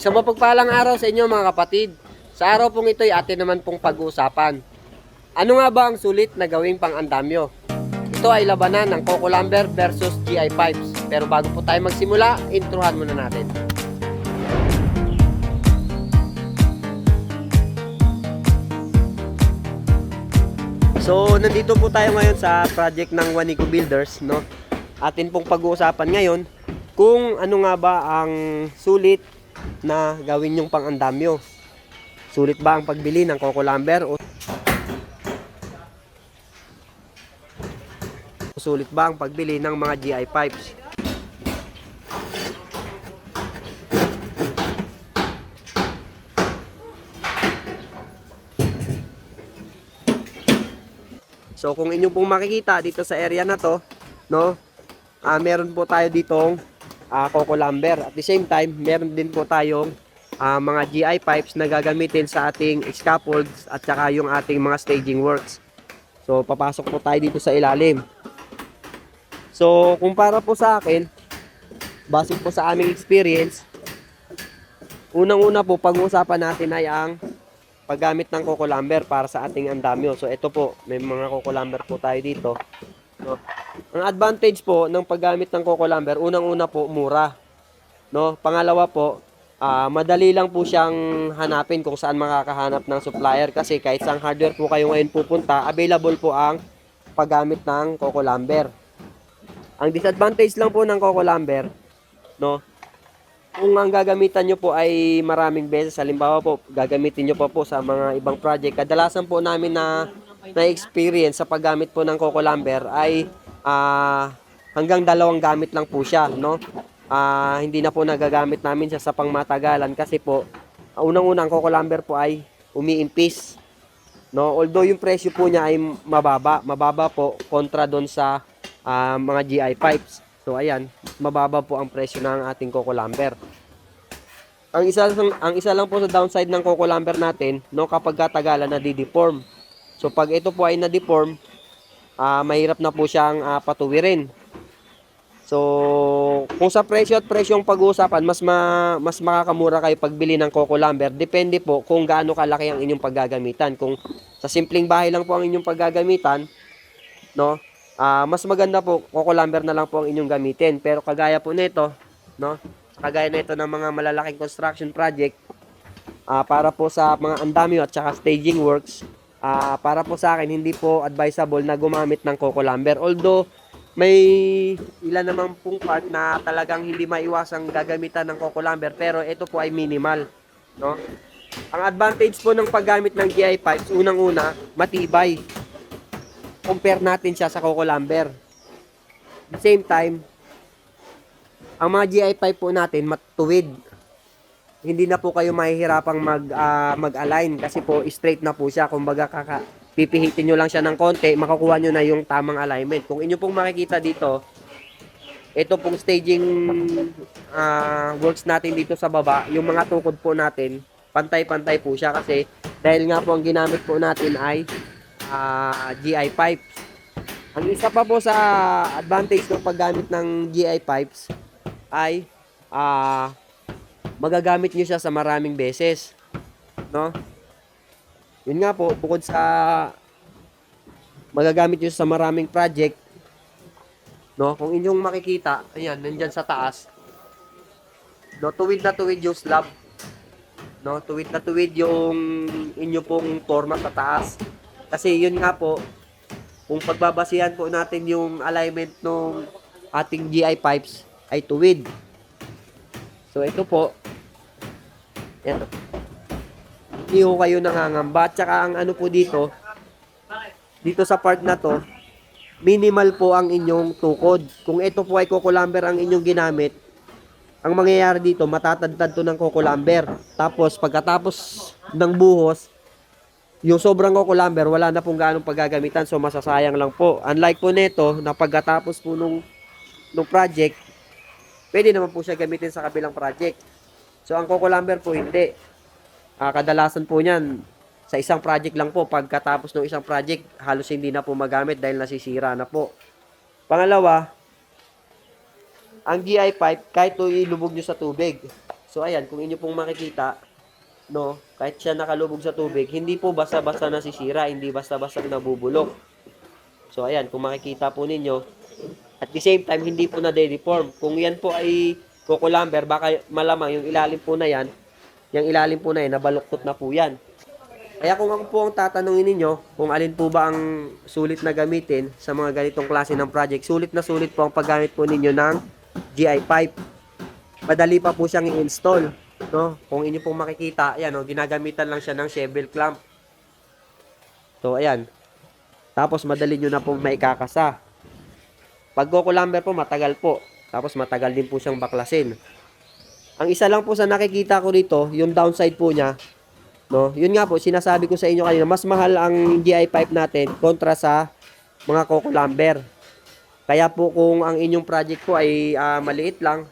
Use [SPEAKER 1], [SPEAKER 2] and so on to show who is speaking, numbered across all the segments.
[SPEAKER 1] Isang mapagpalang araw sa inyo mga kapatid. Sa araw pong ito ay atin naman pong pag-uusapan. Ano nga ba ang sulit na gawing pang-andamyo? Ito ay labanan ng Coco Lumber versus GI Pipes. Pero bago po tayo magsimula, introhan muna natin. So, nandito po tayo ngayon sa project ng Wanico Builders, no? Atin pong pag-uusapan ngayon kung ano nga ba ang sulit na gawin yung pang-andamyo. Sulit ba ang pagbili ng Coco Lumber o sulit ba ang pagbili ng mga GI pipes? So kung inyo pong makikita dito sa area na to, no? Ah, meron po tayo ditong ah, Coco Lumber. At the same time, meron din po tayong ah, mga GI pipes na gagamitin sa ating scaffolds at saka yung ating mga staging works. So papasok po tayo dito sa ilalim. So kumpara po sa akin, base po sa aming experience, unang-una po pag-uusapan natin ay ang paggamit ng Coco Lumber para sa ating andamyo. So ito po, may mga Coco Lumber po tayo dito. No? Ang advantage po ng paggamit ng Coco Lumber, unang-una po mura. No? Pangalawa po, ah, madali lang po siyang hanapin kung saan makakahanap ng supplier kasi kahit sang hardware po kayo ngayon pupunta, available po ang paggamit ng Coco Lumber. Ang disadvantage lang po ng Coco Lumber, no? Kung ang gagamitan nyo po ay maraming beses, halimbawa po, gagamitin nyo pa po sa mga ibang project, kadalasan po namin na na-experience sa paggamit po ng Coco Lumber ay ah, hanggang dalawang gamit lang po siya, no? Ah, hindi na po nagagamit namin siya sa pangmatagalan kasi po, unang-unang Coco Lumber po ay umiimpis. No, although yung presyo po niya ay mababa, mababa po kontra doon sa ah, mga GI pipes. So ayan, mababa po ang presyo ng ating Coco Lumber. Ang isa ang isa lang po sa downside ng Coco Lumber natin, no, kapag katagalan na di-deform. So pag ito po ay na-deform, ah, mahirap na po siyang ah, patuwirin. So, kung sa presyo at presyong pag-uusapan, mas ma, mas makakamura kayo pagbili ng Coco Lumber. Depende po kung gaano kalaki ang inyong paggagamitan. Kung sa simpleng bahay lang po ang inyong paggagamitan, no? Ah, mas maganda po Coco Lumber na lang po ang inyong gamitin. Pero kagaya po nito, no? Kagaya nito ng mga malalaking construction project, ah, para po sa mga andamyo at saka staging works, ah, para po sa akin hindi po advisable na gumamit ng Coco Lumber. Although may ilan naman pong part na talagang hindi maiwasang gagamitan ng Coco Lumber pero ito po ay minimal, no? Ang advantage po ng paggamit ng GI pipes, unang-una, matibay. Compare natin siya sa Coco Lumber. Same time, ang mga GI pipe po natin matuwid. Hindi na po kayo mahihirapang mag ah, mag-align kasi po straight na po siya. Kumbaga kaka pipihitin nyo lang siya ng konti, makukuha nyo na yung tamang alignment. Kung inyo pong makikita dito, ito pong staging ah, works natin dito sa baba, yung mga tukod po natin, pantay-pantay po siya kasi dahil nga po ang ginamit po natin ay ah, GI pipes. Ang isa pa po sa advantage ng paggamit ng GI pipes ay ah, magagamit nyo siya sa maraming beses. No? Yun nga po, bukod sa magagamit nyo sa maraming project, no, kung inyong makikita, ayan, nandyan sa taas, no, tuwid na tuwid yung slab, no, tuwid na tuwid yung inyo pong forma sa taas. Kasi yun nga po, kung pagbabasihan po natin yung alignment ng ating GI pipes ay tuwid. So ito po, ito, hindi ho kayo nangangamba. At saka ang ano po dito, dito sa part na to, minimal po ang inyong tukod. Kung ito po ay Coco Lumber ang inyong ginamit, ang mangyayari dito, matatadtad to ng Coco Lumber. Tapos, pagkatapos ng buhos, yung sobrang Coco Lumber, wala na pong ganong paggagamitan. So, masasayang lang po. Unlike po nito, na pagkatapos po nung, nung project, pwede naman po siya gamitin sa kabilang project. So, ang Coco Lumber po, hindi. Ah, kadalasan po niyan sa isang project lang po. Pagkatapos ng isang project, halos hindi na po magamit dahil nasisira na po. Pangalawa, ang GI pipe, kahit ito ilubog nyo sa tubig, So ayan, kung inyo pong makikita, no, kahit siya nakalubog sa tubig, hindi po basta-basta nasisira, hindi basta-basta nabubulok. So ayan, kung makikita po ninyo, at the same time, hindi po na deform. Kung yan po ay coco lumber, baka malamang yung ilalim po na yan, yung ilalim po na yan, nabaluktot na po yan. Kaya kung ako po ang tatanungin ninyo, kung alin po ba ang sulit na gamitin sa mga ganitong klase ng project, sulit na sulit po ang paggamit po ninyo ng GI pipe. Madali pa po siyang i-install. No? Kung inyo pong makikita, ayan, oh, ginagamitan lang siya ng shovel clamp. So, ayan. Tapos, madali nyo na pong maikakasa. Pag Coco lumber po, matagal po. Tapos, matagal din po siyang baklasin. Ang isa lang po sa nakikita ko dito, yung downside po niya, no? Yun nga po, sinasabi ko sa inyo kanina, mas mahal ang GI pipe natin kontra sa mga Coco lumber. Kaya po kung ang inyong project po ay ah, maliit lang,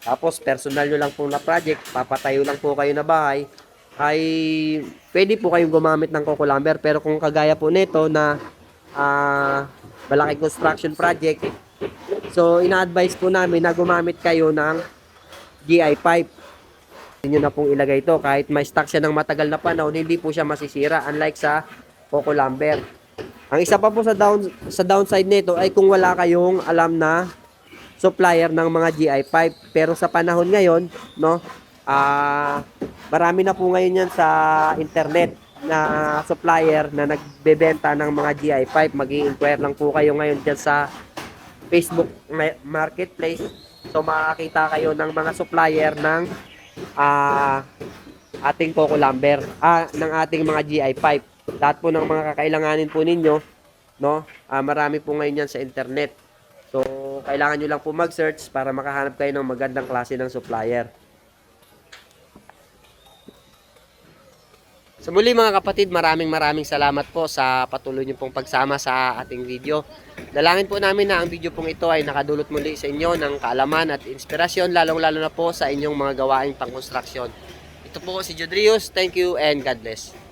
[SPEAKER 1] tapos personal nyo lang po na project, papatayo lang po kayo na bahay, ay pwede po kayong gumamit ng Coco lumber. Pero kung kagaya po nito na ah, malaking construction project, so ina-advise po namin na gumamit kayo ng GI pipe. Hindi na pong ilagay ito. Kahit may stock siya ng matagal na panahon, hindi po siya masisira. Unlike sa Coco lumber. Ang isa pa po sa down sa downside nito ay kung wala kayong alam na supplier ng mga GI pipe. Pero sa panahon ngayon, no, ah marami na po ngayon yan sa internet na supplier na nagbebenta ng mga GI pipe. Mag-i-inquire lang po kayo ngayon dyan sa Facebook ma- Marketplace. So makakita kayo ng mga supplier ng ah ating Coco lumber, ah, ng ating mga GI pipe. Lahat po ng mga kakailanganin po ninyo, no? Ah, marami po ngayon yan sa internet. So, kailangan nyo lang po mag-search para makahanap kayo ng magandang klase ng supplier. Sa muli mga kapatid, maraming maraming salamat po sa patuloy niyo pong pagsama sa ating video. Dalangin po namin na ang video pong ito ay nakadulot muli sa inyo ng kaalaman at inspirasyon, lalong-lalo na po sa inyong mga gawaing pangkonstruksyon. Ito po si Jodrius. Thank you and God bless.